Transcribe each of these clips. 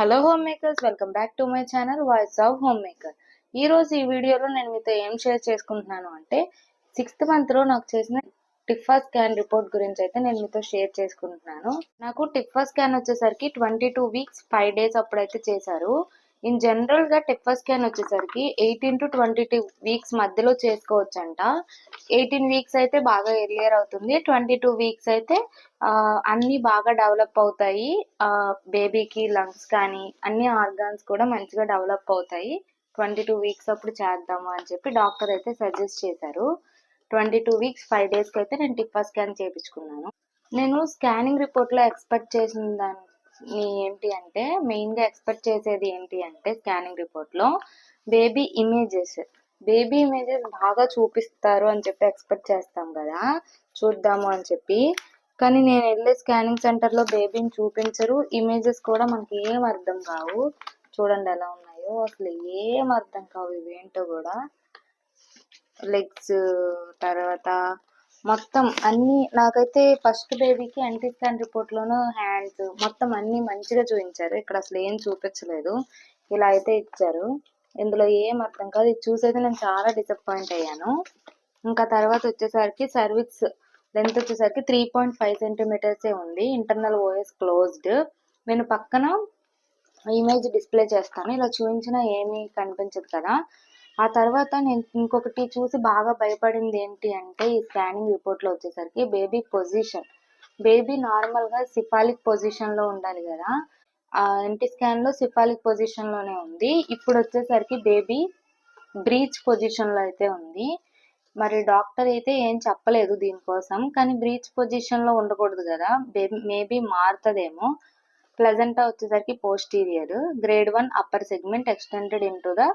Hello home makers welcome back to my channel voice of home maker ఈ రోజు ఈ వీడియోలో నేను మీతో ఏం షేర్ చేసుకుంటున్నాను అంటే సిక్స్త్ మంత్లో నాకు చేసిన టిఫా స్కాన్ రిపోర్ట్ గురించి అయితే నేను మీతో షేర్ చేసుకుంటున్నాను. నాకు టిఫా స్కాన్ వచ్చేసరికి twenty two weeks five days అప్పుడైతే చేశారు. ఇన్ జనరల్గా గా స్కాన్ వచ్చేసరికి eighteen to twenty two weeks మధ్యలో చేసుకోవచ్చంట. ఎయిటీన్ వీక్స్ అయితే బాగా ఎర్లియర్ అవుతుంది. ట్వంటీ టూ వీక్స్ అయితే అన్నీ బాగా డెవలప్ అవుతాయి. బేబీకి లంగ్స్ కానీ అన్ని ఆర్గాన్స్ కూడా మంచిగా డెవలప్ అవుతాయి. ట్వంటీ టూ వీక్స్ అప్పుడు చేద్దాము అని చెప్పి డాక్టర్ అయితే సజెస్ట్ చేశారు. ట్వంటీ టూ వీక్స్ ఫైవ్ డేస్కి అయితే నేను టిప్పా స్కాన్ చేయించుకున్నాను. నేను స్కానింగ్ రిపోర్ట్లో ఎక్స్పెక్ట్ చేసిన దాన్ని ఏంటి అంటే మెయిన్గా ఎక్స్పెక్ట్ చేసేది ఏంటి అంటే స్కానింగ్ రిపోర్ట్లో బేబీ ఇమేజెస్ బేబీ ఇమేజెస్ బాగా చూపిస్తారు అని చెప్పి ఎక్స్పెక్ట్ చేస్తాం కదా. చూద్దాము అని చెప్పి. కానీ నేను వెళ్ళే స్కానింగ్ సెంటర్లో బేబీని చూపించరు. ఇమేజెస్ కూడా మనకి ఏం అర్థం కావు. చూడండి ఎలా ఉన్నాయో. అసలు ఏం అర్థం కావు ఇవేంటో కూడా. లెగ్స్ తర్వాత మొత్తం అన్ని నాకైతే ఫస్ట్ బేబీకి ఎన్టీ స్కాన్ రిపోర్ట్ లోను హ్యాండ్స్ మొత్తం అన్ని మంచిగా చూపించారు. ఇక్కడ అసలు ఏం చూపించలేదు. ఇలా అయితే ఇచ్చారు. ఇందులో ఏం అర్థం కాదు. ఇది చూసైతే నేను చాలా డిసప్పాయింట్ అయ్యాను. ఇంకా తర్వాత వచ్చేసరికి సర్వీస్ లెంత్ వచ్చేసరికి త్రీ పాయింట్ ఫైవ్ సెంటీమీటర్సే ఉంది. ఇంటర్నల్ ఓఎస్ క్లోజ్డ్ నేను పక్కన ఇమేజ్ డిస్ప్లే చేస్తాను. ఇలా చూపించినా ఏమీ కనిపించదు కదా. ఆ తర్వాత నేను ఇంకొకటి చూసి బాగా భయపడింది ఏంటి అంటే ఈ స్కానింగ్ రిపోర్ట్లో వచ్చేసరికి బేబీ పొజిషన్ బేబీ నార్మల్గా సిఫాలిక్ పొజిషన్లో ఉండాలి కదా. ఆ ఎన్టీ స్కాన్లో సిఫాలిక్ పొజిషన్లోనే ఉంది. ఇప్పుడు వచ్చేసరికి బేబీ బ్రీచ్ పొజిషన్లో అయితే ఉంది. మరి డాక్టర్ అయితే ఏం చెప్పలేదు దీనికోసం. కానీ బ్రీచ్ పొజిషన్లో ఉండకూడదు కదా. బేబీ మేబీ మారుతుందేమో. ప్లజెంటా వచ్చేసరికి posterior grade one upper segment extended in the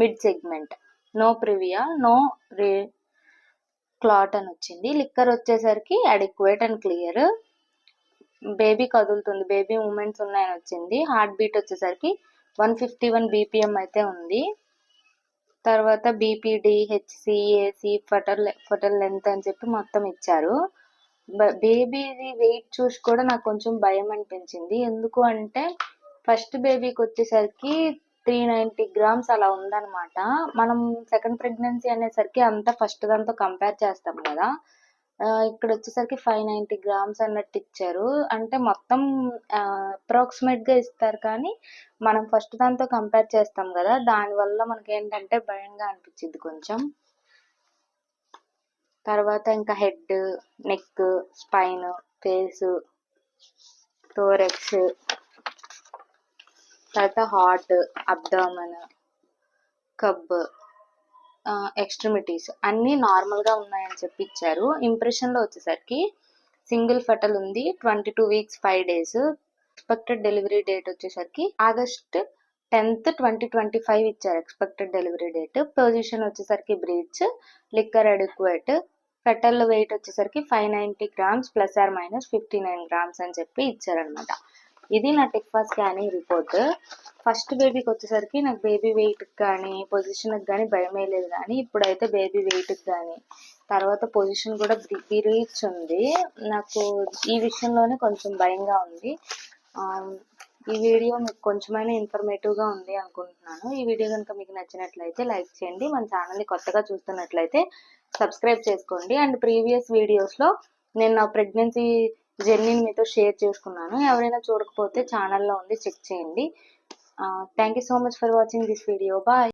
mid segment. No previa no ray clot అని వచ్చింది. లిక్కర్ వచ్చేసరికి అడిక్వేట్ అండ్ క్లియర్. బేబీ కదులుతుంది. బేబీ మూమెంట్స్ ఉన్నాయని వచ్చింది. హార్ట్ బీట్ వచ్చేసరికి వన్ ఫిఫ్టీ వన్ బీపీఎం అయితే ఉంది. తర్వాత BPD HC AC foetal foetal length అని చెప్పి మొత్తం ఇచ్చారు. బేబీది వెయిట్ చూసి కూడా నాకు కొంచెం భయం అనిపించింది. ఎందుకు అంటే ఫస్ట్ బేబీకి వచ్చేసరికి త్రీ నైంటీ గ్రామ్స్ అలా ఉందన్నమాట. మనం సెకండ్ ప్రెగ్నెన్సీ అనేసరికి అంతా ఫస్ట్ దాంతో కంపేర్ చేస్తాం కదా. ఇక్కడ వచ్చేసరికి ఫైవ్ నైంటీ గ్రామ్స్ అన్నట్టు ఇచ్చారు. అంటే మొత్తం అప్రాక్సిమేట్గా ఇస్తారు కానీ మనం ఫస్ట్ దాంతో కంపేర్ చేస్తాం కదా. దానివల్ల మనకి ఏంటంటే భయంగా అనిపించింది కొంచెం. తర్వాత ఇంకా head neck spine face thorax తర్వాత హార్ట్ అబ్డామన్ కబ్ ఎక్స్ట్రిమిటీస్ అన్నీ నార్మల్గా ఉన్నాయని చెప్పి ఇచ్చారు. ఇంప్రెషన్లో వచ్చేసరికి సింగిల్ ఫెటల్ ఉంది twenty two weeks five days expected delivery date వచ్చేసరికి August tenth twenty twenty five ఇచ్చారు ఎక్స్పెక్టెడ్ డెలివరీ డేట్ పొజిషన్ వచ్చేసరికి breech liquor adequate fetal weight వచ్చేసరికి five ninety grams plus or minus fifty nine grams అని చెప్పి ఇచ్చారనమాట ఇది నా టిక్ఫా scanning report first బేబీకి వచ్చేసరికి నాకు బేబీ వెయిట్కి కానీ పొజిషన్కి కానీ భయమే లేదు కానీ ఇప్పుడైతే బేబీ వెయిట్కి కానీ. తర్వాత పొజిషన్ కూడా రీచ్ ఉంది. నాకు ఈ విషయంలోనే కొంచెం భయంగా ఉంది. ఈ వీడియో మీకు కొంచెమైనా ఇన్ఫర్మేటివ్గా ఉంది అనుకుంటున్నాను. ఈ వీడియో కనుక మీకు నచ్చినట్లయితే లైక్ చేయండి. మన ఛానల్ని కొత్తగా చూస్తున్నట్లయితే సబ్స్క్రైబ్ చేసుకోండి. అండ్ ప్రీవియస్ వీడియోస్లో నేను నా ప్రెగ్నెన్సీ జర్నీని మీతో షేర్ చేసుకున్నాను. ఎవరైనా చూడకపోతే ఛానల్లో ఉంది చెక్ చేయండి. Thank you so much for watching this video. Bye.